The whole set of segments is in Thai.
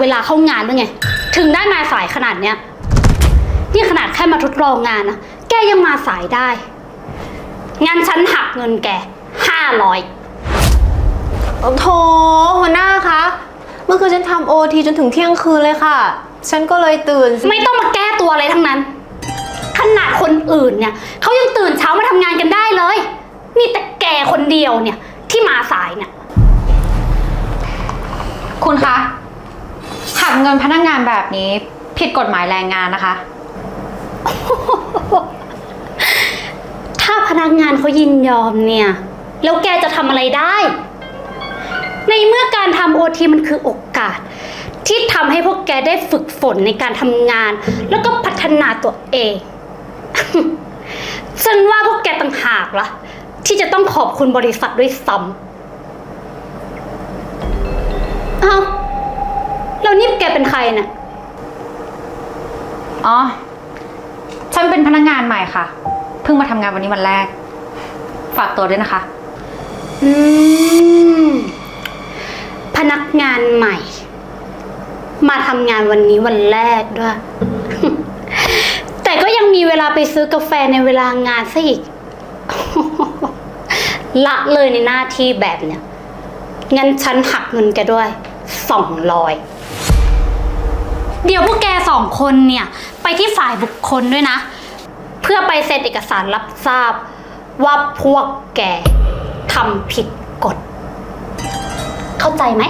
เวลาเข้างานด้วยไง ถึงได้มาสายขนาดเนี้ย นี่ขนาดแค่มาทดลองงานนะ แกยังมาสายได้ งั้นฉันหักเงินแกห้าร้อยโถหัวหน้าคะ เมื่อคืนฉันทำโอทีจนถึงเที่ยงคืนเลยค่ะ ฉันก็เลยตื่น ไม่ต้องมาแก้ตัวอะไรทั้งนั้น ขนาดคนอื่นเนี่ยเขายังตื่นเช้ามาทำงานกันได้เลย มีแต่แกคนเดียวเนี่ยที่มาสายเนี่ย คุณคะ หักเงินพนักงานแบบนี้ ผิดกฎหมายแรงงานนะคะ ถ้าพนักงานเขายินยอมเนี่ย แล้วแกจะทำอะไรได้ ในเมื่อการทำโอทีมันคือโอกาส ที่ทำให้พวกแกได้ฝึกฝนในการทำงาน แล้วก็พัฒนาตัวเอง ฉันว่าพวกแกต่างหากละที่จะต้องขอบคุณบริษัทด้วยซ้ำอ้าว แล้วนี่แกเป็นใครน่ะ อ๋อ ฉันเป็นพนักงานใหม่ค่ะ เพิ่งมาทำงานวันนี้วันแรก ฝากตัวด้วยนะคะ อืม พนักงานใหม่ มาทำงานวันนี้วันแรกด้วย แต่ก็ยังมีเวลาไปซื้อกาแฟในเวลางานซะอีก ละเลยในหน้าที่แบบเนี้ยงั้นฉันหักเงินแกด้วยสองร้อย เดี๋ยวพวกแกสองคนเนี่ย ไปที่ฝ่ายบุคคลด้วยนะ เพื่อไปเซ็นเอกสารรับทราบ ว่าพวกแกทำผิดกฎ เข้าใจไหม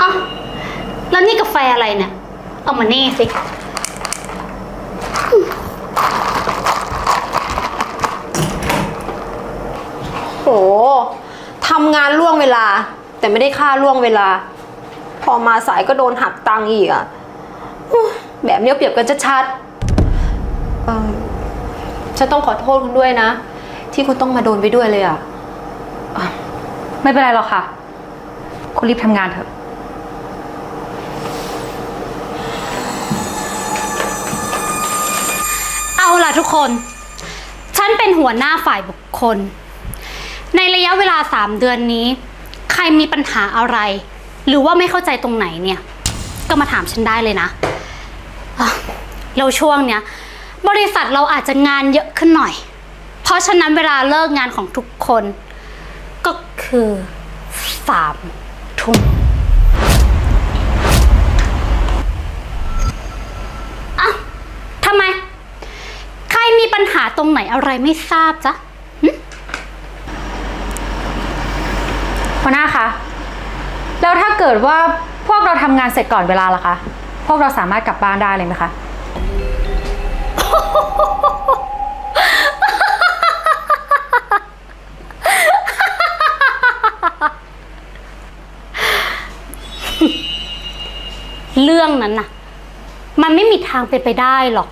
อะแล้วนี่กาแฟอะไรเนี่ย เอามานี่สิ โหทำงานล่วงเวลา แต่ไม่ได้ค่าล่วงเวลา พอมาสายก็โดนหักตังค์อีกอะอุ๊ยแบบนี้เอาเปรียบกันชัดๆเออฉันต้องขอโทษคุณด้วยนะ ที่คุณต้องมาโดนไปด้วยเลยอะไม่เป็นไรหรอกค่ะ คุณรีบทำงานเถอะ เอาล่ะทุกคน ฉันเป็นหัวหน้าฝ่ายบุคคล ในระยะเวลาสามเดือนนี้ ใครมีปัญหาอะไร หรือว่าไม่เข้าใจตรงไหนเนี่ย ก็มาถามฉันได้เลยนะอะแล้วช่วงเนี้ย บริษัทเราอาจจะงานเยอะขึ้นหน่อย เพราะฉะนั้นเวลาเลิกงานของทุกคน ก็คือสามทุ่มอะทำไม ใครมีปัญหาตรงไหนอะไรไม่ทราบจ๊ะ หัวหน้าคะ แล้วถ้าเกิดว่าพวกเราทำงานเสร็จก่อนเวลาล่ะคะ พวกเราสามารถกลับบ้านได้เลยไหมคะ เรื่องนั้นน่ะ มันไม่มีทางเป็นไปได้หรอก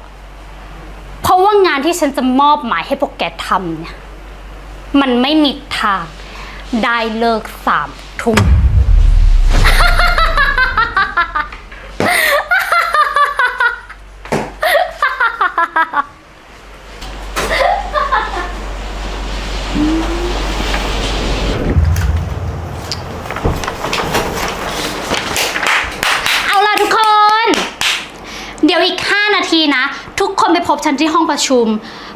เพราะว่างานที่ฉันจะมอบหมายให้พวกแกทำเนี่ย มันไม่มีทาง ได้เลิกสามทุ่มเอาล่ะทุกคน เดี๋ยวอีก 5 นาทีนะ ทุกคนไปพบฉันที่ห้องประชุม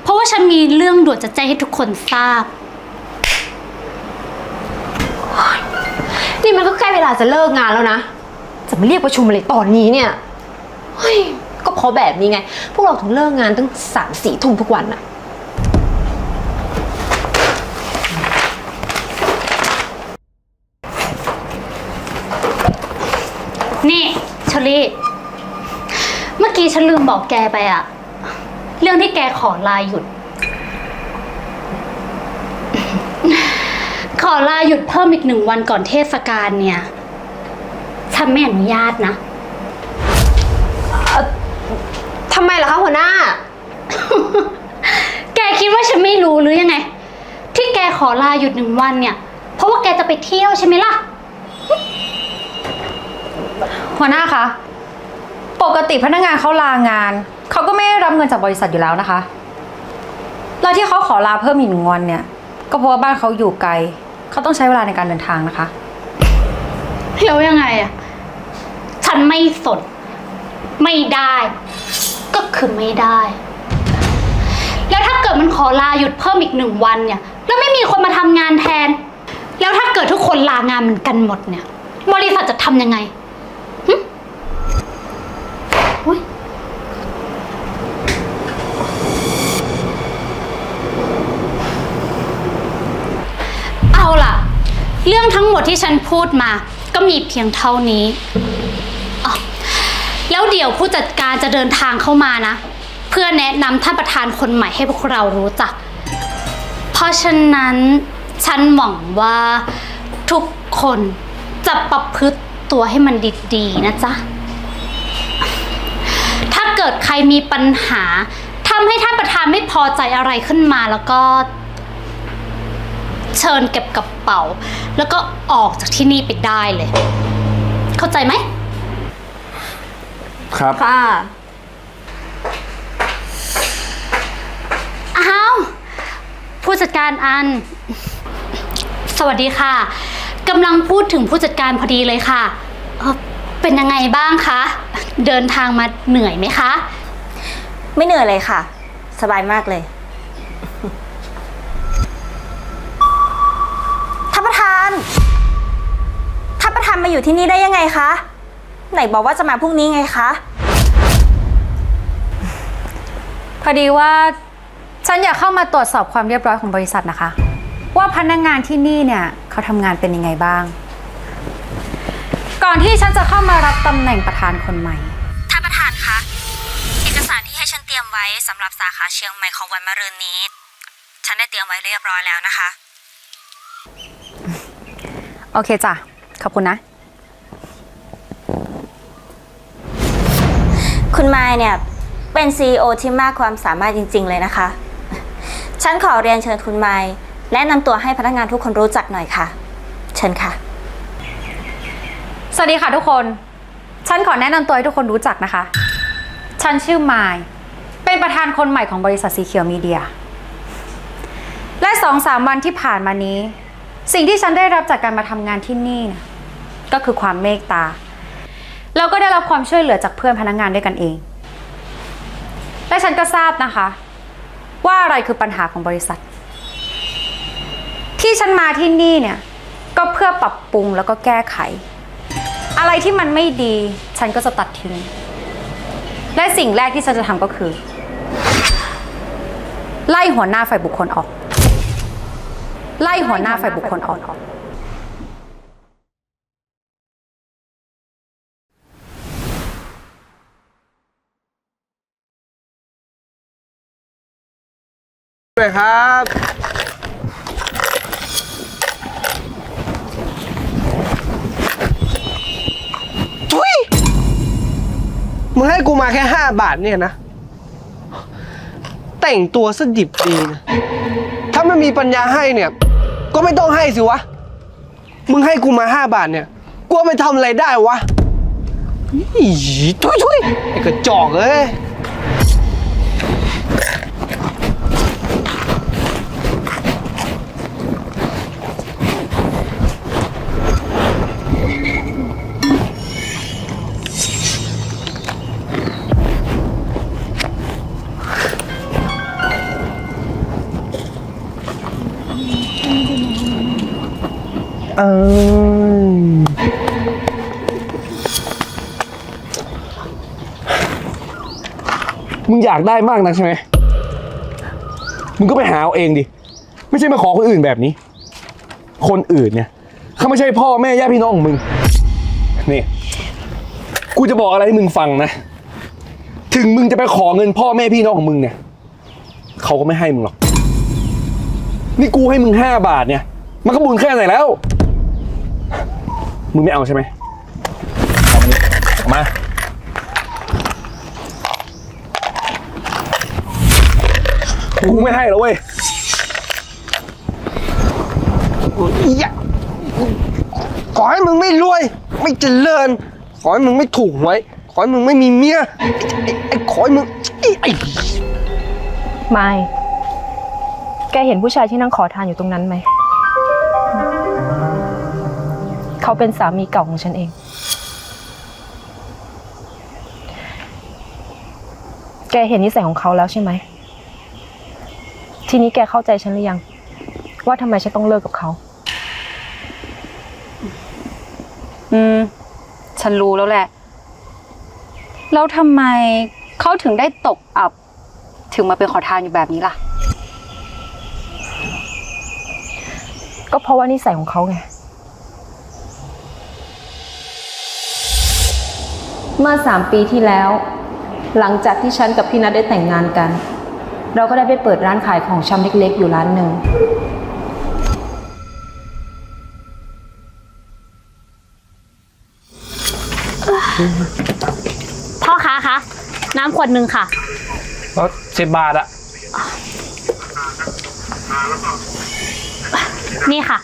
เพราะว่าฉันมีเรื่องด่วนจะแจ้งให้ทุกคนทราบ ลาจะเลิกงานแล้วนะ จะมาเรียกประชุมอะไรตอนนี้เนี่ยเฮ้ยก็เพราะแบบนี้ไง พวกเราถึงเลิกงานตั้งสามสี่ทุ่มทุกวันอะนี่เชอรี่ เมื่อกี้ฉันลืมบอกแกไปอะเรื่องที่แกขอลาหยุด ขอลาหยุดเพิ่มอีกหนึ่งวันก่อนเทศกาลเนี่ย ฉันไม่อนุญาตนะ ทำไมล่ะคะหัวหน้า แกคิดว่าฉันไม่รู้หรือยังไง ที่แกขอลาหยุดหนึ่งวันเนี่ย เพราะว่าแกจะไปเที่ยวใช่ไหมล่ะ หัวหน้าคะ ปกติพนักงานเขาลางาน เขาก็ไม่ได้รับเงินจากบริษัทอยู่แล้วนะคะ แล้วที่เขาขอลาเพิ่มอีกหนึ่งวันเนี่ย ก็เพราะว่าบ้านเขาอยู่ไกล เขาต้องใช้เวลาในการเดินทางนะคะ แล้วยังไงอะฉันไม่สน ไม่ได้ ก็คือไม่ได้ แล้วถ้าเกิดมันขอลาหยุดเพิ่มอีกหนึ่งวันเนี่ย แล้วไม่มีคนมาทำงานแทน แล้วถ้าเกิดทุกคนลางานเหมือนกันหมดเนี่ย บริษัทจะทำยังไงหึอุ๊ยเอาล่ะ เรื่องทั้งหมดที่ฉันพูดมา ก็มีเพียงเท่านี้อ๋อแล้วเดี๋ยวผู้จัดการจะเดินทางเข้ามานะ เพื่อแนะนำท่านประธานคนใหม่ให้พวกเรารู้จัก เพราะฉะนั้นฉันหวังว่าทุกคนจะประพฤติตัวให้มันดี ๆ นะจ๊ะ ถ้าเกิดใครมีปัญหาทำให้ท่านประธานไม่พอใจอะไรขึ้นมาแล้วก็ เชิญเก็บกระเป๋า แล้วก็ออกจากที่นี่ไปได้เลย เข้าใจไหม ครับ ค่ะ อ้าว ผู้จัดการอัน สวัสดีค่ะกำลังพูดถึงผู้จัดการพอดีเลยค่ะเอ่อเป็นยังไงบ้างคะ เดินทางมาเหนื่อยไหมคะ ไม่เหนื่อยเลยค่ะ สบายมากเลย มาอยู่ที่นี่ได้ยังไงคะ ไหนบอกว่าจะมาพรุ่งนี้ไงคะ พอดีว่าฉันอยากเข้ามาตรวจสอบความเรียบร้อยของบริษัทนะคะ ว่าพนักงานที่นี่เนี่ยเขาทำงานเป็นยังไงบ้าง ก่อนที่ฉันจะเข้ามารับตำแหน่งประธานคนใหม่ ท่านประธานคะ เอกสารที่ให้ฉันเตรียมไว้สำหรับสาขาเชียงใหม่ของวันมะรืนนี้ ฉันได้เตรียมไว้เรียบร้อยแล้วนะคะ โอเคจ้ะ ขอบคุณนะ คุณมายเนี่ย เป็น CEO ที่มากความสามารถจริง ๆ เลยนะคะ ฉันขอเรียนเชิญคุณมายแนะนำตัวให้พนักงานทุกคนรู้จักหน่อยค่ะ เชิญค่ะ สวัสดีค่ะทุกคน ฉันขอแนะนำตัวให้ทุกคนรู้จักนะคะ ฉันชื่อมาย เป็นประธานคนใหม่ของบริษัทสีเขียวมีเดีย และสองสามวันที่ผ่านมานี้ สิ่งที่ฉันได้รับจากการมาทำงานที่นี่นะก็คือความเมตตา แล้วก็ได้รับความช่วยเหลือจากเพื่อนพนักงานด้วยกันเอง และฉันก็ทราบนะคะ ว่าอะไรคือปัญหาของบริษัท ที่ฉันมาที่นี่เนี่ย ก็เพื่อปรับปรุงแล้วก็แก้ไข อะไรที่มันไม่ดี ฉันก็จะตัดทิ้ง และสิ่งแรกที่ฉันจะทำก็คือ ไล่หัวหน้าฝ่ายบุคคลออก ไล่หัวหน้าฝ่ายบุคคลออก ด้วยครับ ทุยมึงให้กูมาแค่ห้าบาทเนี่ยนะ แต่งตัวสดิบดีนะ ถ้าไม่มีปัญญาให้เนี่ย ก็ไม่ต้องให้สิวะ มึงให้กูมาห้าบาทเนี่ยกูเอาไปทำอะไรได้วะอีทุยทุยไอ้กระจอกเอ้ย เออมึงอยากได้มากนะใช่ไหม มึงก็ไปหาเอาเองดิ ไม่ใช่มาขอคนอื่นแบบนี้ คนอื่นเนี่ยเขาไม่ใช่พ่อแม่ญาติพี่น้องของมึง นี่ กูจะบอกอะไรให้มึงฟังนะ ถึงมึงจะไปขอเงินพ่อแม่พี่น้องของมึงเนี่ย เขาก็ไม่ให้มึงหรอก นี่กูให้มึงห้าบาทเนี่ย มันก็บุญแค่ไหนแล้ว มึงไม่เอาใช่ไหมเอามานี่เอามากูไม่ให้แล้วเว้ยอย่าขอให้มึงไม่รวย ไม่เจริญ ขอให้มึงไม่ถูกหวย ขอให้มึงไม่มีเมียไอ้ไอ้ขอให้มึงไอ้ไอ้ไม่ แกเห็นผู้ชายที่นั่งขอทานอยู่ตรงนั้นไหม เเขาเป็นสามีเก่าของฉันเอง แกเห็นนิสัยของเขาแล้วใช่ไหม ทีนี้แกเข้าใจฉันหรือยัง ว่าทำไมฉันต้องเลิกกับเขา อืม ฉันรู้แล้วแหละ แล้วทำไมเขาถึงได้ตกอับ ถึงมาเป็นขอทานอยู่แบบนี้ล่ะ ก็เพราะว่านิสัยของเขาไง มื่อสามปีที่แล้ว หลังจากที่ฉันกับพี่นัทได้แต่งงานกัน เราก็ได้ไปเปิดร้านขายของชำเล็กๆ อยู่ร้านหนึ่ง พ่อค้าคะ น้ำขวดหนึ่งค่ะ แล้วสิบบาทอะนี่ค่ะ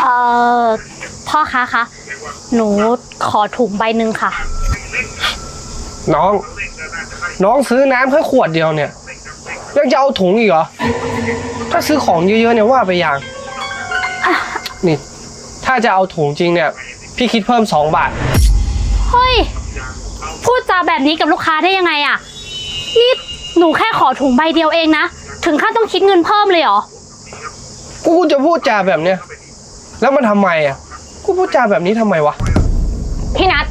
เอ่อพ่อค้าคะหนูขอถุงใบหนึ่งค่ะ น้อง น้องซื้อน้ำแค่ขวดเดียวเนี่ย ยังจะเอาถุงอีกเหรอ ถ้าซื้อของเยอะๆเนี่ยว่าไปอย่าง นี่ ถ้าจะเอาถุงจริงเนี่ย พี่คิดเพิ่มสองบาท เฮ้ย พูดจาแบบนี้กับลูกค้าได้ยังไงอะนี่หนูแค่ขอถุงใบเดียวเองนะ ถึงขั้นต้องคิดเงินเพิ่มเลยเหรอ กูจะพูดจาแบบเนี้ยแล้วมันทำไมอะ กูพูดจาแบบนี้ทำไมวะ พี่นัท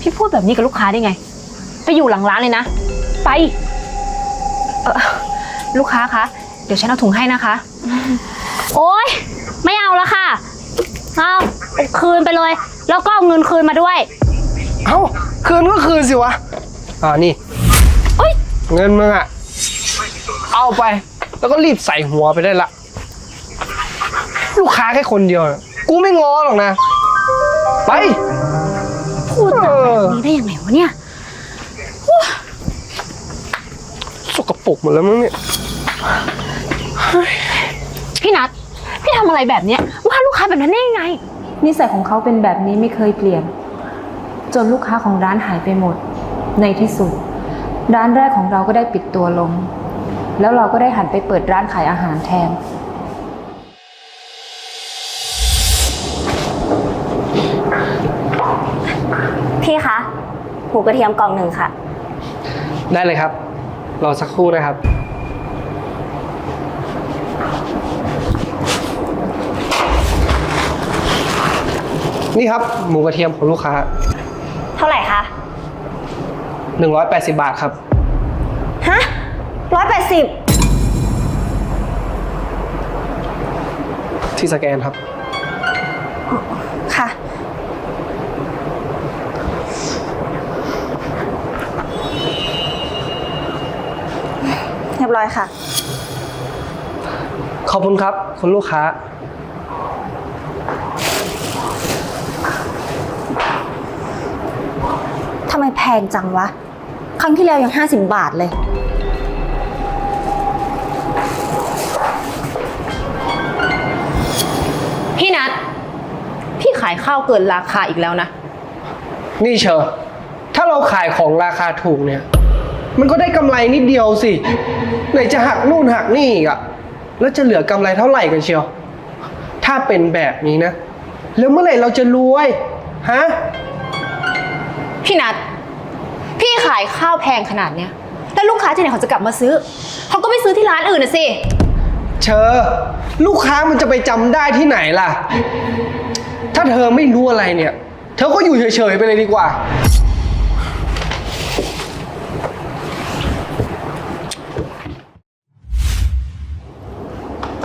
พี่พูดแบบนี้กับลูกค้าได้ไง ไปอยู่หลังร้านเลยนะ ไปเออลูกค้าคะ เดี๋ยวฉันเอาถุงให้นะคะ โอ๊ย ไม่เอาแล้วค่ะ เอาเอาคืนไปเลย แล้วก็เอาเงินคืนมาด้วย เอ้า คืนก็คืนสิวะ อ่านี่เอ้ย เงินมึงอะ เอาไป แล้วก็รีบใส่หัวไปได้ละ ลูกค้าแค่คนเดียวน่ะกูไม่ง้อหรอกนะ ไป พูดจาแบบนี้ได้ยังไงวะเนี่ย สกปรกหมดแล้วมั้งเนี่ย พี่นัทพี่ทำอะไรแบบเนี้ยว่าลูกค้าแบบนั้นได้ยังไง นิสัยของเขาเป็นแบบนี้ไม่เคยเปลี่ยน จนลูกค้าของร้านหายไปหมด ในที่สุด ร้านแรกของเราก็ได้ปิดตัวลง แล้วเราก็ได้หันไปเปิดร้านขายอาหารแทน หมูกระเทียมกล่องหนึ่งค่ะ ได้เลยครับ รอสักครู่นะครับ นี่ครับหมูกระเทียมของลูกค้า เท่าไหร่คะ 180 บาทครับ ฮะร้อยแปดสิบที่สแกนครับ ค่ะ เรียบร้อยค่ะ ขอบคุณครับ คุณลูกค้า ทำไมแพงจังวะ ครั้งที่แล้วยัง 50 บาทเลย พี่นัทพี่ขายข้าวเกินราคาอีกแล้วนะ นี่เชอร์ถ้าเราขายของราคาถูกเนี่ย มันก็ได้กำไรนิดเดียวสิ ไหนจะหักนู่นหักนี่อีกอะแล้วจะเหลือกำไรเท่าไหร่กันเชียว ถ้าเป็นแบบนี้นะ แล้วเมื่อไหร่เราจะรวย ฮะ พี่นัทพี่ขายข้าวแพงขนาดเนี้ยแล้วลูกค้าที่ไหนเขาจะกลับมาซื้อ เขาก็ไปซื้อที่ร้านอื่นนะสิ เชอร์ลูกค้ามันจะไปจำได้ที่ไหนล่ะ ถ้าเธอไม่รู้อะไรเนี่ย เธอก็อยู่เฉยๆไปเลยดีกว่า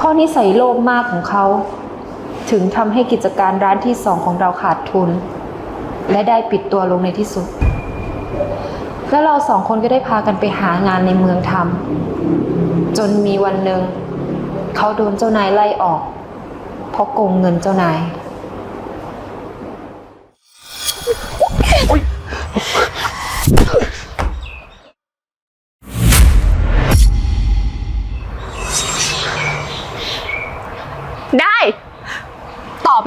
ราะนิสัยโลภมากของเขา ถึงทำให้กิจการร้านที่สองของเราขาดทุน และได้ปิดตัวลงในที่สุด แล้วเราสองคนก็ได้พากันไปหางานในเมืองทำจนมีวันหนึ่งเขาโดนเจ้านายไล่ออก เพราะโกงเงินเจ้านาย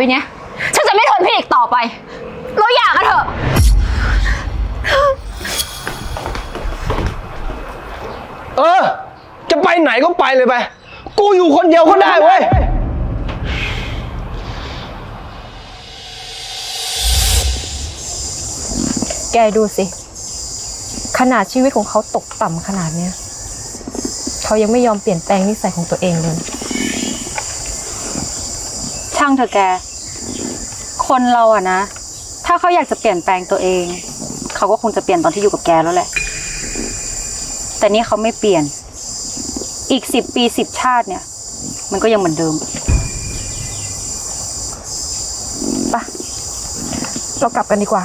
ต่อไปเนี้ยฉันจะไม่ทนพี่อีกต่อไป เราอยากกันเถอะ เออ จะไปไหนก็ไปเลยไป กูอยู่คนเดียวก็ได้เว้ย แกดูสิ ขนาดชีวิตของเขาตกต่ำขนาดเนี้ยเขายังไม่ยอมเปลี่ยนแปลงนิสัยของตัวเองเลย ช่างเถอะแก คนเราอะนะ ถ้าเขาอยากจะเปลี่ยนแปลงตัวเอง เขาก็คงจะเปลี่ยนตอนที่อยู่กับแกแล้วแหละ แต่นี่เขาไม่เปลี่ยน อีกสิบปีสิบชาติเนี่ย มันก็ยังเหมือนเดิมปะเรากลับกันดีกว่า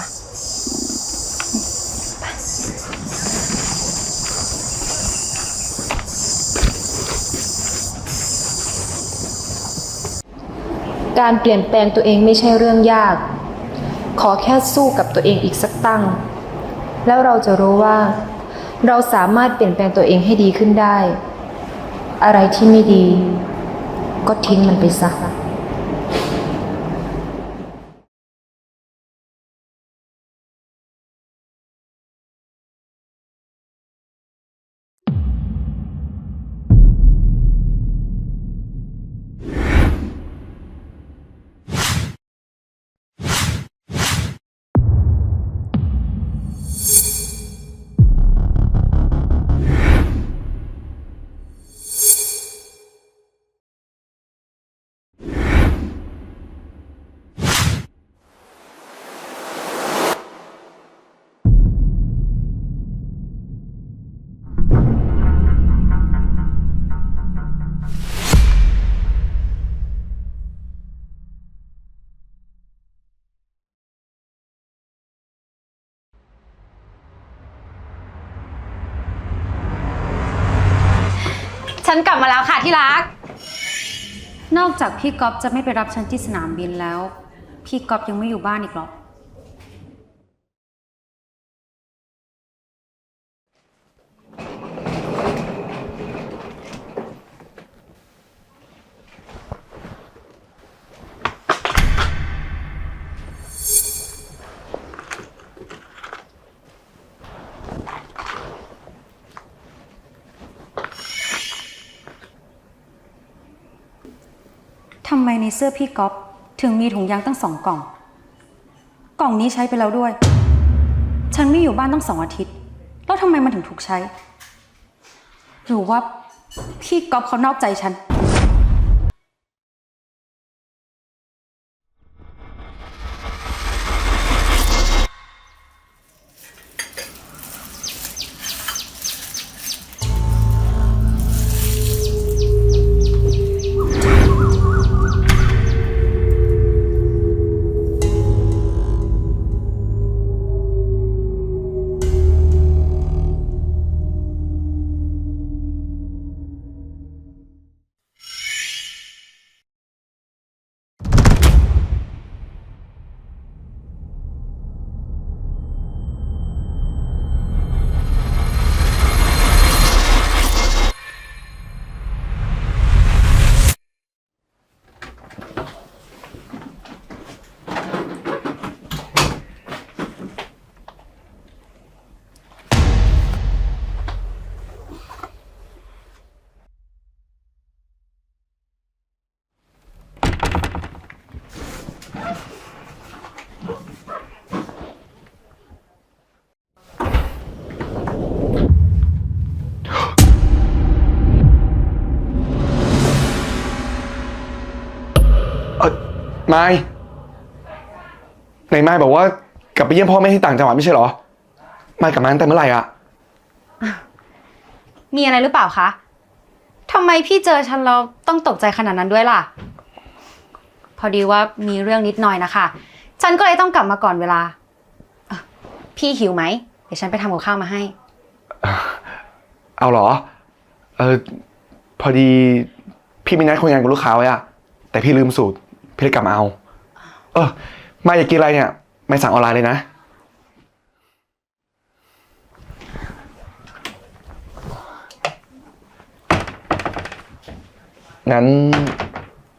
การเปลี่ยนแปลงตัวเองไม่ใช่เรื่องยาก ขอแค่สู้กับตัวเองอีกสักตั้ง แล้วเราจะรู้ว่า เราสามารถเปลี่ยนแปลงตัวเองให้ดีขึ้นได้ อะไรที่ไม่ดี ก็ทิ้งมันไปซะ ฉันกลับมาแล้วค่ะที่รัก นอกจากพี่ก๊อฟจะไม่ไปรับฉันที่สนามบินแล้ว พี่ก๊อฟยังไม่อยู่บ้านอีกหรอกำ ไมในเสื้อพี่ก๊อฟถึงมีถุงยางตั้งสองกล่อง กล่องนี้ใช้ไปแล้วด้วย ฉันไม่อยู่บ้านตั้งสองอาทิตย์ แล้วทำไมมันถึงถูกใช้ หรือว่าพี่ก๊อฟเขานอกใจฉัน เออไม่ไหนไม่บอกว่ากลับไปเยี่ยมพ่อแม่ที่ต่างจังหวัดไม่ใช่เหรอไม่กลับมาตั้งแต่เมื่อไหร่อะมีอะไรหรือเปล่าคะทำไมพี่เจอฉันเราต้องตกใจขนาดนั้นด้วยล่ะ พอดีว่ามีเรื่องนิดหน่อยนะคะ ฉันก็เลยต้องกลับมาก่อนเวลาเอ่อพี่หิวไหม เดี๋ยวฉันไปทำกับข้าวมาให้ เอาเหรอ เออพอดีพี่มีนัดคุยงานกับลูกค้าไว้อะแต่พี่ลืมสูตร พี่เลยกลับมาเอา เออไม่อยากกินอะไรเนี่ย ไม่สั่งออนไลน์เลยนะ งั้น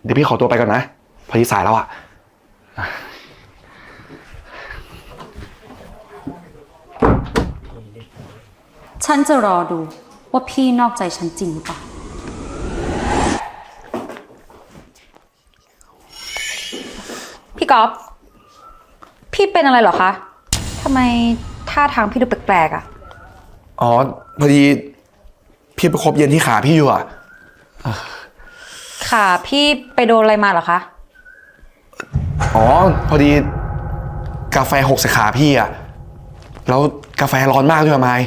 เดี๋ยวพี่ขอตัวไปก่อนนะ พอดีสายแล้วอะฉันจะรอดูว่าพี่นอกใจฉันจริงหรือเปล่า ก๊อฟพี่เป็นอะไรเหรอคะทำไมท่าทางพี่ดูแปลกๆอะอ๋อ พอดี พี่ประคบเย็นที่ขาพี่อยู่อะ ขาพี่ไปโดนอะไรมาเหรอคะ อ๋อ พอดี กาแฟหกใส่ขาพี่อะ แล้วกาแฟร้อนมากด้วยอะไมาย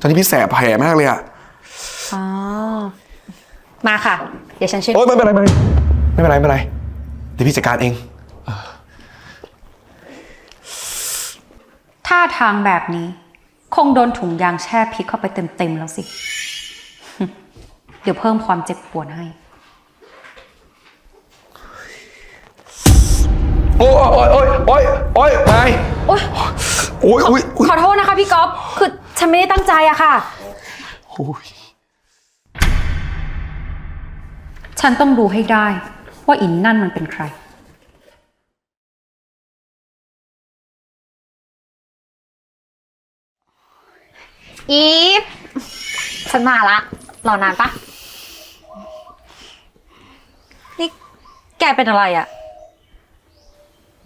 ตอนนี้พี่แสบแผลมากเลยอะ อ๋อ มาค่ะ เดี๋ยวฉันช่วย โอ๊ยไม่เป็นไรไม่เป็นไรไม่เป็นไรไม่เป็นไร เดี๋ยวพี่จัดการเอง ท่าทางแบบนี้ คงโดนถุงยางแช่พริกเข้าไปเต็มๆแล้วสิ เดี๋ยวเพิ่มความเจ็บปวดให้ โอ๊ยโอ๊ยโอ๊ยโอ๊ยโอ๊ยไมายโอ๊ยโอ๊ยโอ๊ยโอ๊ยขอโทษนะคะพี่ก๊อฟคือฉันไม่ได้ตั้งใจอะค่ะ โอ๊ยฉันต้องดูให้ได้ว่าอินนั่นมันเป็นใคร อีฟฉันมาละ รอนานปะนี่แกเป็นอะไรอะ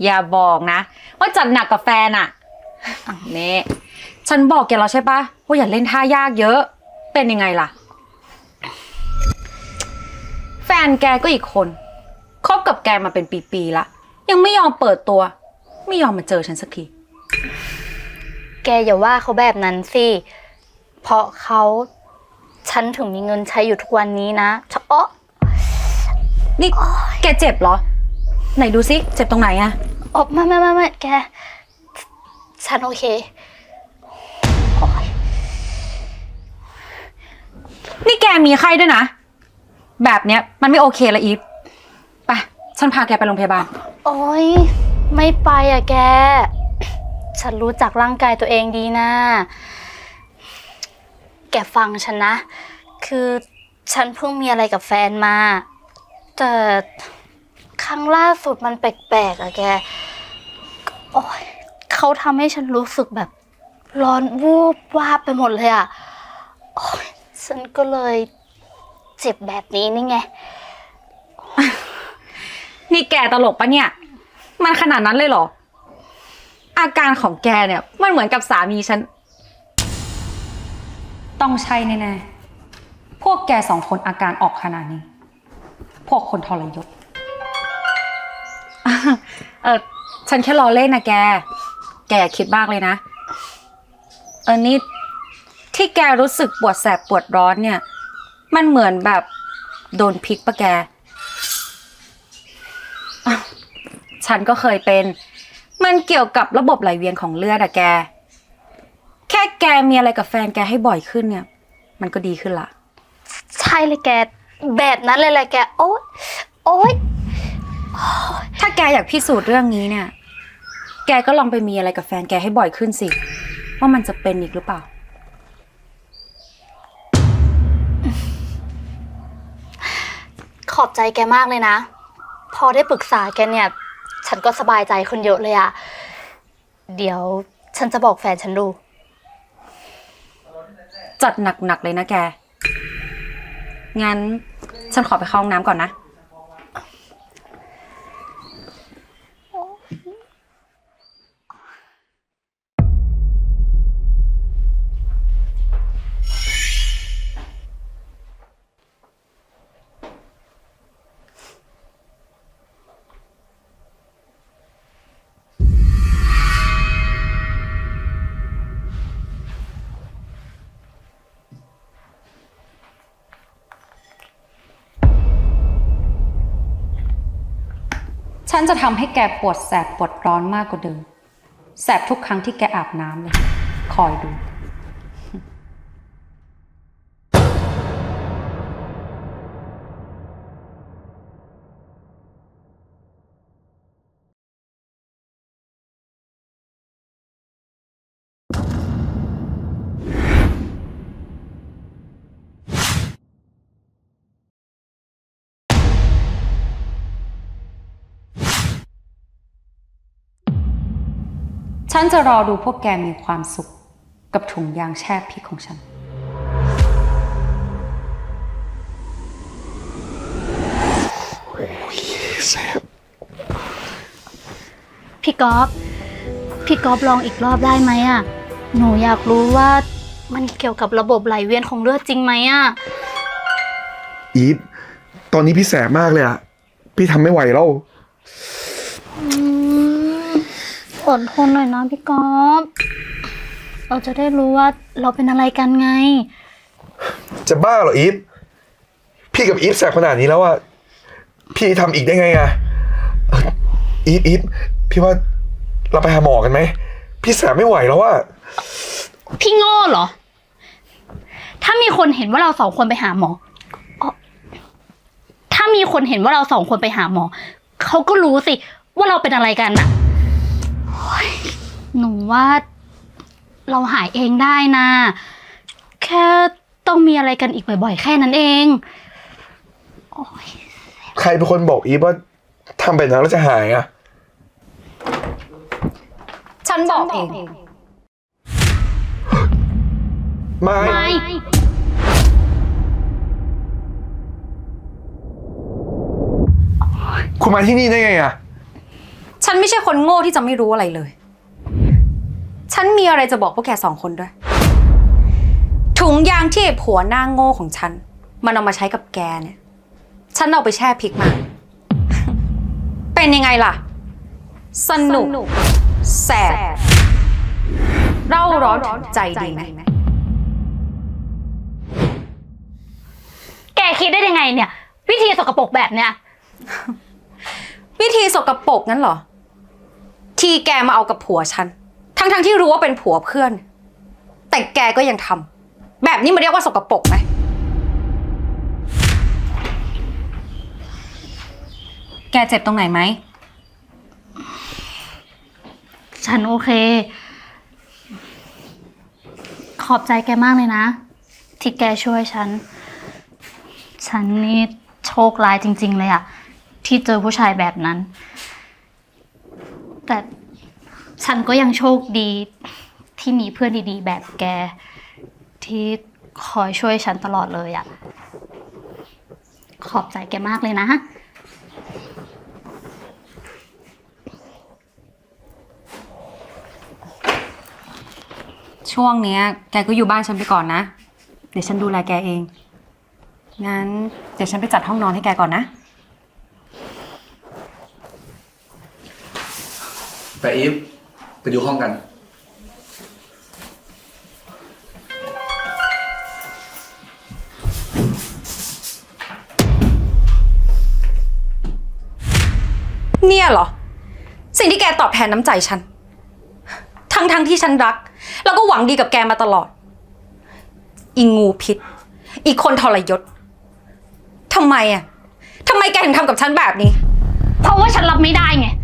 อย่าบอกนะ ว่าจัดหนักกับแฟนอะ่ะเน่ฉันบอกแกแล้วใช่ปะว่าอย่าเล่นท่ายากเยอะ เป็นยังไงล่ะ แฟนแกก็อีกคนคบกับแกมาเป็นปีๆละ ยังไม่ยอมเปิดตัว ไม่ยอมมาเจอฉันสักที แกอย่าว่าเขาแบบนั้นสิ เพราะเขาฉันถึงมีเงินใช้อยู่ทุกวันนี้นะเฉพาะนี่แกเจ็บเหรอ ไหนดูซิเจ็บตรงไหนอะอ๋อไม่ไม่ไม่ไม่แก ฉันโอเคนี่แกมีไข้ด้วยนะ แบบเนี้ยมันไม่โอเคละอีฟไปฉันพาแกไปโรงพยาบาล โอ๊ยไม่ไปอะแก ฉันรู้จักร่างกายตัวเองดีนะ แกฟังฉันนะ คือฉันเพิ่งมีอะไรกับแฟนมา แต่ครั้งล่าสุดมันแปลกๆอะแก โอ๊ยเขาทำให้ฉันรู้สึกแบบร้อนวูบวาบไปหมดเลยอะโอ๊ยฉันก็เลยเจ็บแบบนี้นี่ไง นี่แกตลกปะเนี่ย มันขนาดนั้นเลยเหรอ อาการของแกเนี่ย มันเหมือนกับสามีฉัน ต้องใช่แน่ๆ พวกแกสองคนอาการออกขนาดนี้ พวกคนทรยศ เออฉันแค่ล้อเล่นนะแก แกอย่าคิดมากเลยนะ เออนี่ที่แกรู้สึกปวดแสบปวดร้อนเนี่ย มันเหมือนแบบโดนพริกปะแกฉันก็เคยเป็น มันเกี่ยวกับระบบไหลเวียนของเลือดอะแก แค่แกมีอะไรกับแฟนแกให้บ่อยขึ้นเนี่ย มันก็ดีขึ้นละ ใช่เลยแก แบบนั้นเลยแหละแก โอ๊ยโอ๊ยถ้าแกอยากพิสูจน์เรื่องนี้เนี่ย แกก็ลองไปมีอะไรกับแฟนแกให้บ่อยขึ้นสิ ว่ามันจะเป็นอีกหรือเปล่า ขอบใจแกมากเลยนะ พอได้ปรึกษาแกเนี่ย ฉันก็สบายใจขึ้นเยอะเลยอะเดี๋ยวฉันจะบอกแฟนฉันดู จัดหนักๆเลยนะแก งั้น ฉันขอไปเข้าห้องน้ำก่อนนะ นจะทำให้แกปวดแสบปวดร้อนมากกว่าเดิม แสบทุกครั้งที่แกอาบน้ำเลย คอยดู ฉันจะรอดูพวกแกมีความสุข กับถุงยางแช่พริกของฉันแสบกอฟพี่กอฟลองอีกรอบได้ไหมอะหนูอยากรู้ว่ามันเกี่ยวกับระบบไหลเวียนของเลือดจริงไหมอะอีฟตอนนี้พี่แสบมากเลยอะพี่ทำไม่ไหวแล้วอืม อดทนหน่อยนะพี่กอฟเราจะได้รู้ว่าเราเป็นอะไรกันไง จะบ้าเหรออีฟพี่กับอีฟแสบขนาดนี้แล้วอะพี่ทำอีกได้ไงอะเอ่ออีฟอีฟพี่ว่าเราไปหาหมอกันไหม พี่แสบไม่ไหวแล้วอะพี่โง่เหรอ ถ้ามีคนเห็นว่าเราสองคนไปหาหมออ๋อถ้ามีคนเห็นว่าเราสองคนไปหาหมอ เขาก็รู้สิ ว่าเราเป็นอะไรกันน่ะโอ๊ย หนูว่าเราหายเองได้นะ แค่ต้องมีอะไรกันอีกบ่อยๆ แค่นั้นเองโอ๊ยใครเป็นคนบอกอีฟว่าทำแบบนั้นแล้วจะหายอะฉันบอกเอง ไม่ ไม่คุณมาที่นี่ได้ไงอะ ฉันไม่ใช่คนโง่ที่จะไม่รู้อะไรเลย ฉันมีอะไรจะบอกพวกแกสองคนด้วย ถุงยางที่ไอ้ผัวหน้าโง่ของฉัน มันเอามาใช้กับแกเนี่ย ฉันเอาไปแช่พริกมา เป็นยังไงล่ะ สนุก แสบเร่าร้อนถึงใจดีไหม แกคิดได้ยังไงเนี่ย วิธีสกปรกแบบเนี้ย วิธีสกรปรกงั้นเหรอ ที่แกมาเอากับผัวฉัน ทั้งๆที่รู้ว่าเป็นผัวเพื่อน แต่แกก็ยังทำแบบนี้มาเรียกว่าสกปรกไหมแกเจ็บตรงไหนไหม ฉันโอเค ขอบใจแกมากเลยนะ ที่แกช่วยฉัน ฉันนี่โชคร้ายจริง ๆ เลยอะที่เจอผู้ชายแบบนั้น แต่ฉันก็ยังโชคดีที่มีเพื่อนดีๆ แบบแก ที่คอยช่วยฉันตลอดเลยอะขอบใจแกมากเลยนะ ช่วงเนี้ย แกก็อยู่บ้านฉันไปก่อนนะ เดี๋ยวฉันดูแลแกเอง งั้น เดี๋ยวฉันไปจัดห้องนอนให้แกก่อนนะ ไปอีฟไปดูห้องกัน เนี่ยเหรอ สิ่งที่แกตอบแทนน้ำใจฉัน ทั้งทั้งๆที่ฉันรัก แล้วก็หวังดีกับแกมาตลอด อีงูพิษ อีกคนทรยศทำไมอะทำไมแกถึงทำกับฉันแบบนี้ เพราะว่าฉันรับไม่ได้ไงที่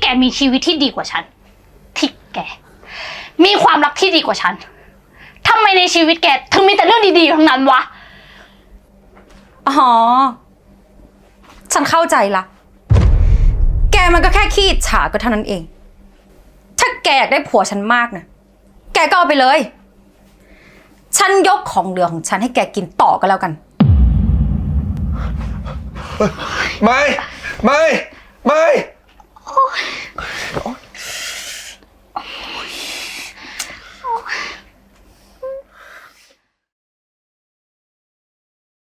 แกมีชีวิตที่ดีกว่าฉัน ที่แก มีความรักที่ดีกว่าฉันทำไมในชีวิตแกถึงมีแต่เรื่องดีๆทั้งนั้นวะ อ๋อ ฉันเข้าใจละ แกมันก็แค่ขี้อิจฉาก็เท่านั้นเอง ถ้าแกอยากได้ผัวฉันมากนะ แกก็เอาไปเลย ฉันยกของเหลือของฉันให้แกกินต่อก็แล้วกัน ไม่ ไม่ ไม่ โอ้ย